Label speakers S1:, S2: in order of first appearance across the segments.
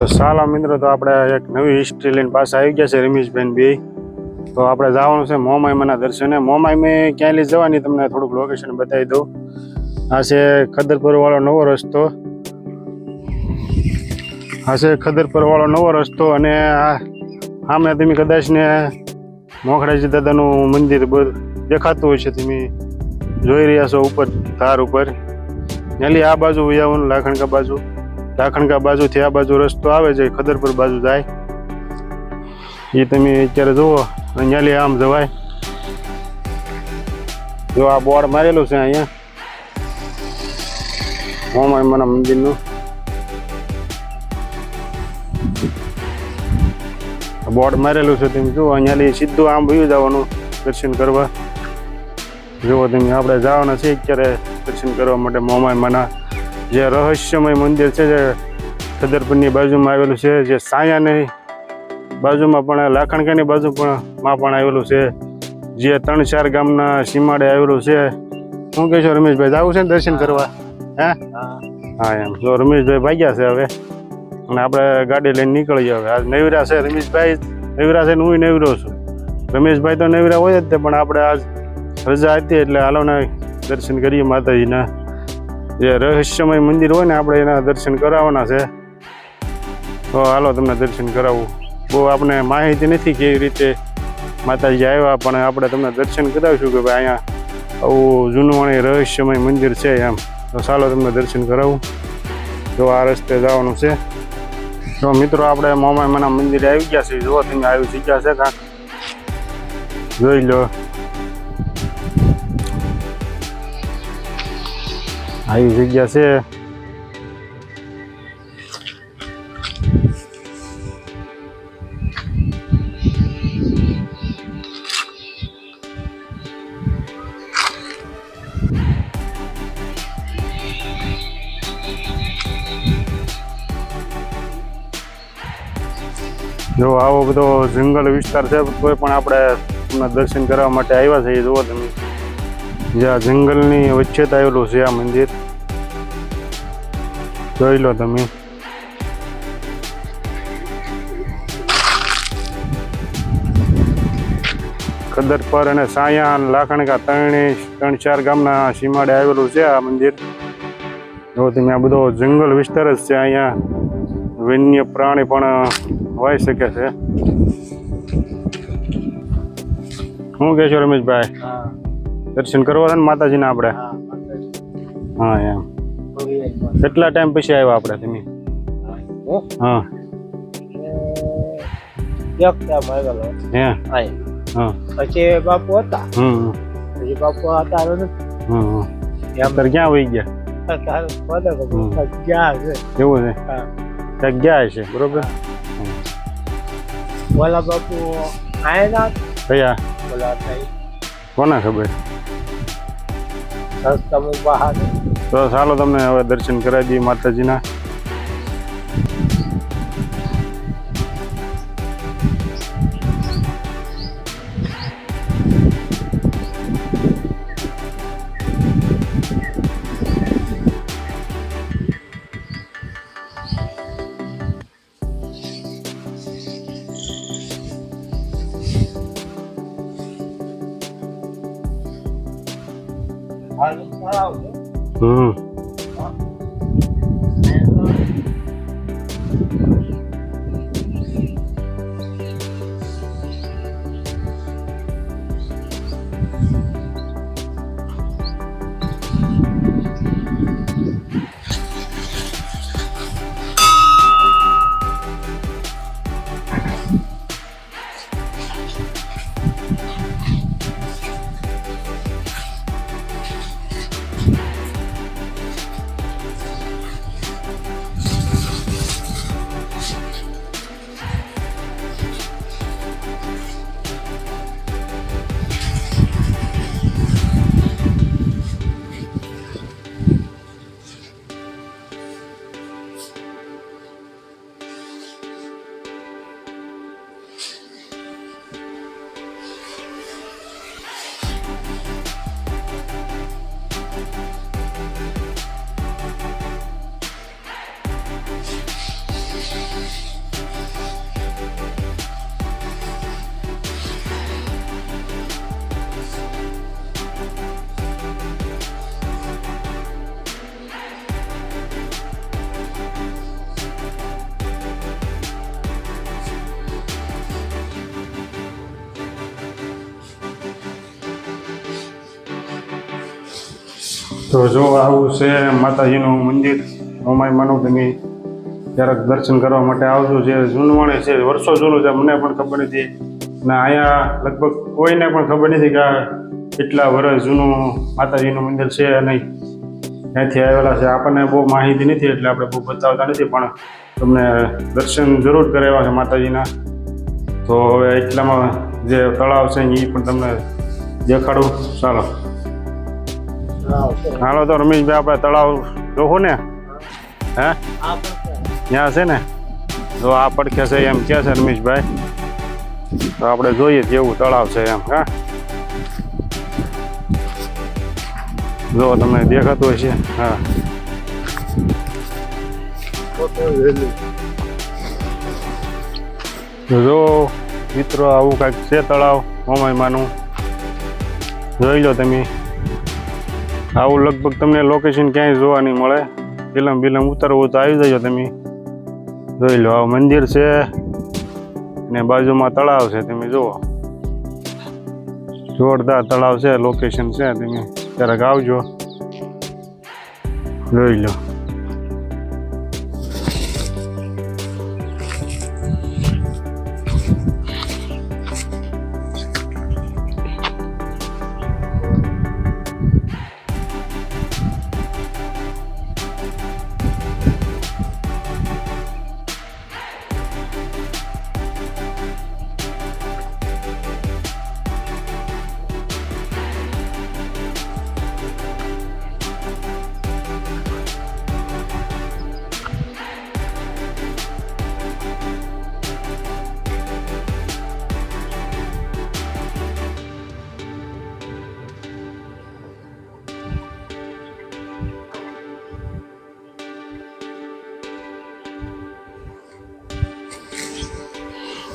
S1: તો સાલા મિત્રો, તો આપણે એક નવી હિસ્ટ્રી લઈને પાસે આવી ગયા છે રમેશભાઈ બે. તો આપણે જવાનું છે મોમાઈમાના દર્શને. મોમાઈમાં ક્યાં લઈ જવાની તમને થોડુંક લોકેશન બતાવી દઉં. આ છે ખદરપુર વાળો નવો રસ્તો. આ છે ખદરપુર વાળો નવો રસ્તો અને આ સામે તમે કદાચ ને મોખડાજી દાદાનું મંદિર દેખાતું હોય છે તમે જોઈ રહ્યા છો ઉપર ધાર ઉપર. ત્યાંથી આ બાજુ વૈયાવાનું લાખણકા બાજુ? લાખણકા બાજુથી આ બાજુ રસ્તો આવે છે, ખદરપુર બાજુ જાય. એ તમે અત્યારે જુઓ અહીંયાથી આમ જવાય. જો આ બોર્ડ મારેલું છે અહીંયા. હોમાયમાના મંદિરનું. બોર્ડ મારેલું છે તમે જુઓ અહીંયાથી સીધું આમ વયું જવાનું દર્શન કરવા. જુઓ તમે, આપણે જવાના છે અત્યારે દર્શન કરવા માટે મોમાયમાના જે રહસ્યમય મંદિર છે જે ખદરપુરની બાજુમાં આવેલું છે જે સાયાની બાજુમાં પણ લાખણકાની બાજુ પણ માં પણ આવેલું છે જે ત્રણ ચાર ગામના સીમાડે આવેલું છે. શું કહે છો રમેશભાઈ જવું છે ને દર્શન કરવા? હે? હા. એમ. જો રમેશભાઈ ભાગ્યા છે હવે. અને આપણે ગાડી લઈને નીકળીએ હવે. આજ નવીરા છે રમેશભાઈ. નવીરા છે ને હું નવીરો છું. રમેશભાઈ તો નવીરા હોય જ તે પણ આપણે આજ રજા હતી એટલે હાલોને દર્શન કરીએ માતાજીના. જે રહસ્યમય મંદિર હોય ને, આપણે એના દર્શન કરાવવાના છે. તો હાલો તમને દર્શન કરાવું. બહુ આપણે માહિતી નથી કેવી રીતે માતાજી આવ્યા, પણ આપણે તમને દર્શન કરાવીશું કે ભાઈ અહીંયા આવું જૂનવાણી રહસ્યમય મંદિર છે એમ. તો ચાલો તમને દર્શન કરાવું. જો આ રસ્તે જવાનું છે. તો મિત્રો, આપણે મોમાઈમાના મંદિરે આવી ગયા છે જો તમે આવી જગ્યા છે કાંક. જોઈ લો. આવી જગ્યા છે જો, આવો બધો જંગલ વિસ્તાર છે કોઈ પણ આપણે દર્શન કરવા માટે આવ્યા છે એ જુઓ તમે. જે આ જંગલની વચ્ચે આવેલું છે આ મંદિર. જોઈ લો તમે. કદરપર અને સાયા અને લાખણકા ત્રણે ત્રણ ચાર ગામના સીમાડે આવેલું છે આ મંદિર. જો તમે આ બધો જંગલ વિસ્તાર જ છે અહીંયા. વન્ય પ્રાણી પણ હોઈ શકે છે. શું કહેશો રમેશભાઈ? રમેશભાઈ દર્શન કરવા ને માતાજીના આપણે? હા એમ. કેટલા ટાઈમ પછી આવ્યા આપણે તમે? હા?
S2: એક
S1: હે?
S2: આય.
S1: હા.
S2: પછી બાપુ હતા.
S1: હમ
S2: પછી બાપુ હતા
S1: ક્યાં વહી ગયા? એવું છે?
S2: હા.
S1: ક્યાંક ગયા છે બરોબર?
S2: ઓલા બાપુ આયેલા
S1: કયા?
S2: બોલા થઈ
S1: કોને ખબર? તો ચાલો તમને હવે દર્શન કરાવી દઈએ માતાજીના. તો જો આવું છે, માતાજીનું મંદિર મોમાઈમાનું તમે ક્યારેક દર્શન કરવા માટે આવજો. જે જૂનવાણી છે, વર્ષો જૂનું છે, મને પણ ખબર નથી. અને અહીંયા લગભગ કોઈને પણ ખબર નથી કે આ કેટલા વર્ષ જૂનું માતાજીનું મંદિર છે નહીં ત્યાંથી આવેલા છે. આપણને બહુ માહિતી નથી, એટલે આપણે બહુ બતાવતા નથી, પણ તમને દર્શન જરૂર કરાવ્યા છે માતાજીના. તો હવે એટલામાં જે તળાવ છે એ પણ તમને દેખાડું. ચાલો. હાલો તો રમેશભાઈ, આપણે તળાવ જોવું ને? હે. ત્યાં છે ને? જો આ પડખે છે, એમ કે છે રમેશભાઈ. તો આપણે જોઈએ કેવું તળાવ છે એમ, હા? જો તમને દેખાતું હશે, હા. જો મિત્રો, આવું કાંઈક છે તળાવ મોમાઈમાનું જોઈ લો તમે. આવું લગભગ તમને લોકેશન ક્યાંય જોવા નહીં મળે. ફિલ્મ બિલમ ઉતરવું તો આવી જજો તમે. જોઈ લો, આ મંદિર છે. ને બાજુમાં તળાવ છે, તમે જુઓ. જોરદાર તળાવ છે લોકેશન છે, તમે ક્યારેક આવજો. જોઈ લો.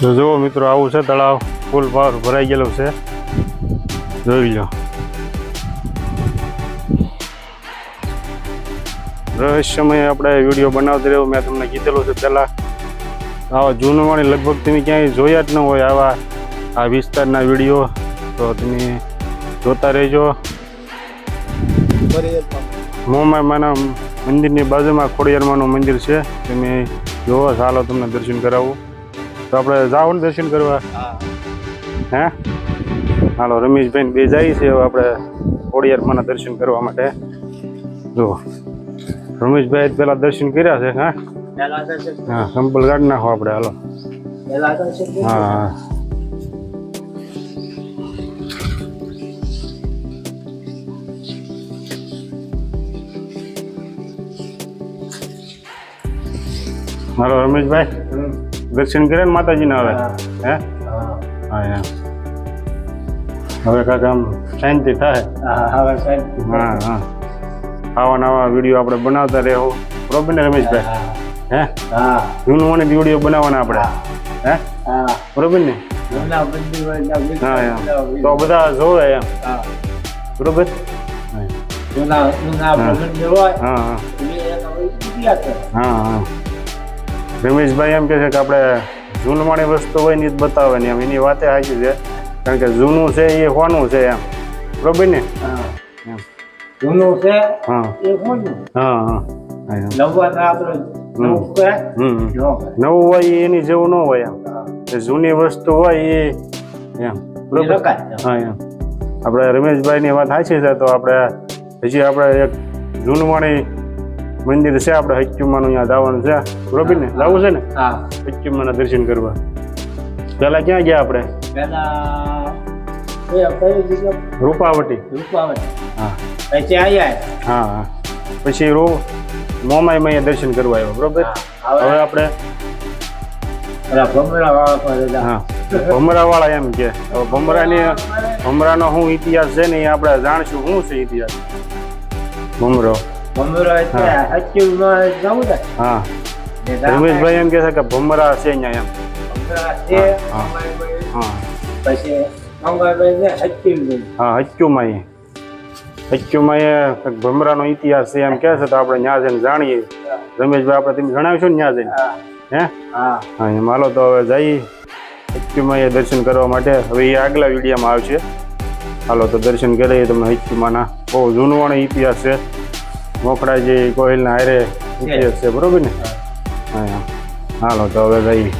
S1: તો જુઓ મિત્રો, આવું છે તળાવ. ફૂલ પાવર ભરાઈ ગયેલું છે. જોઈ લો. રહસ્યમય આપણે વીડિયો બનાવતી રહ્યો. મેં તમને કીધેલું છે પહેલાં. આવા જૂનવાણી લગભગ તમે ક્યાંય જોયા જ ન હોય આવા આ વિસ્તારના વીડિયો. તો તમે જોતા રહેજો. મોમામાના મંદિરની બાજુમાં ખોડિયારમાંનું મંદિર છે. તમે જોવો ચાલો તમને દર્શન કરાવું. તો આપણે જાઓ ને દર્શન કરવા
S2: હા.
S1: હે હાલો રમેશભાઈ બે જાય છે હવે આપણે ખોડિયારમાંના દર્શન કરવા માટે જો રમેશભાઈ પેલા દર્શન કર્યા છે હા
S2: પહેલા તો છે.
S1: હા સંપલ કાઢી નાખો આપણે હાલો
S2: પહેલા તો છે.
S1: હા હા હાલો રમેશભાઈ
S2: હમ.
S1: દર્શન કર્યા ને માતાજીના હવે?
S2: હે.
S1: હા. એમ. હવે કાંઈક આમ શાંતિ થાય.
S2: હા,
S1: હા આવા નવા વીડિયો આપણે બનાવતા રહેવું બરોબર ને રમેશભાઈ?
S2: હે
S1: હા. જૂનવાણી વીડિયો બનાવવાના આપણે. હે.
S2: હા.
S1: બરોબર ને?
S2: જૂના જૂના
S1: હા એમ. તો બધા જોવે એમ. બરોબર?
S2: જૂના જૂના
S1: હા. હા. હા હા. રમેશભાઈ એમ કહે છે કે આપણે જૂનવાણી વસ્તુ હોય ને જ બતાવે ને એમ. એની વાતે સાચી છે. કારણ કે જૂનું છે એ હોનું છે એમ. બરોબર ને.
S2: જૂનું છે
S1: હા.
S2: એ કોનું
S1: હા હા. હા
S2: નવું
S1: હોય એ એની જેવું ન હોય એમ. એ જૂની વસ્તુ હોય એ એમ. બરોબર? હા એમ. આપણે રમેશભાઈની વાત સાચી છે તો આપણે હજી આપણે એક જૂનવાણી મંદિર છે આપણે હચ્યુમાનું અહીંયા જવાનું છે. બરોબર ને? જવું છે ને? હચ્યુમાના દર્શન કરવા. પેલા ક્યાં ગયા આપણે?
S2: જગ્યા?
S1: રૂપાવટી. હા. હા પછી રૂ મોમાઈમાં અહીંયા દર્શન કરવા આવ્યો બરોબર? હવે આપણે
S2: ભમરા.
S1: હા. ભમરાવાળા એમ કે. હવે ભમરાની ભમરાનો શું ઇતિહાસ છે ને એ આપણે જાણશું શું છે ઇતિહાસ? ભમરો.
S2: ભમરા એટલે નો જવું છે?
S1: હા. રમેશભાઈ એમ કે છે કે ભમરા છે અહીંયા એમ.
S2: ભમરા છે
S1: હા.
S2: પછી.
S1: હા હચ્યુમાં એ હચ્યુમાં ભમરાનો ઇતિહાસ છે એમ કહે છે તો આપણે ત્યાં જઈને જાણીએ. રમેશભાઈ આપણે તમે જણાવશો ને ત્યાં જઈને? હે.
S2: હા?
S1: હા. એમ હાલો તો હવે જઈએ હચ્યુમાં એ દર્શન કરવા માટે. હવે એ આગલા વિડીયોમાં આવશે. હાલો તો દર્શન કરીએ તમે હૈચીમાના બહુ જૂનવાણો ઇતિહાસ છે. મોખડાજી ગોહિલના હારે ઇતિહાસ છે બરોબર ને? હા હાલો તો હવે જઈએ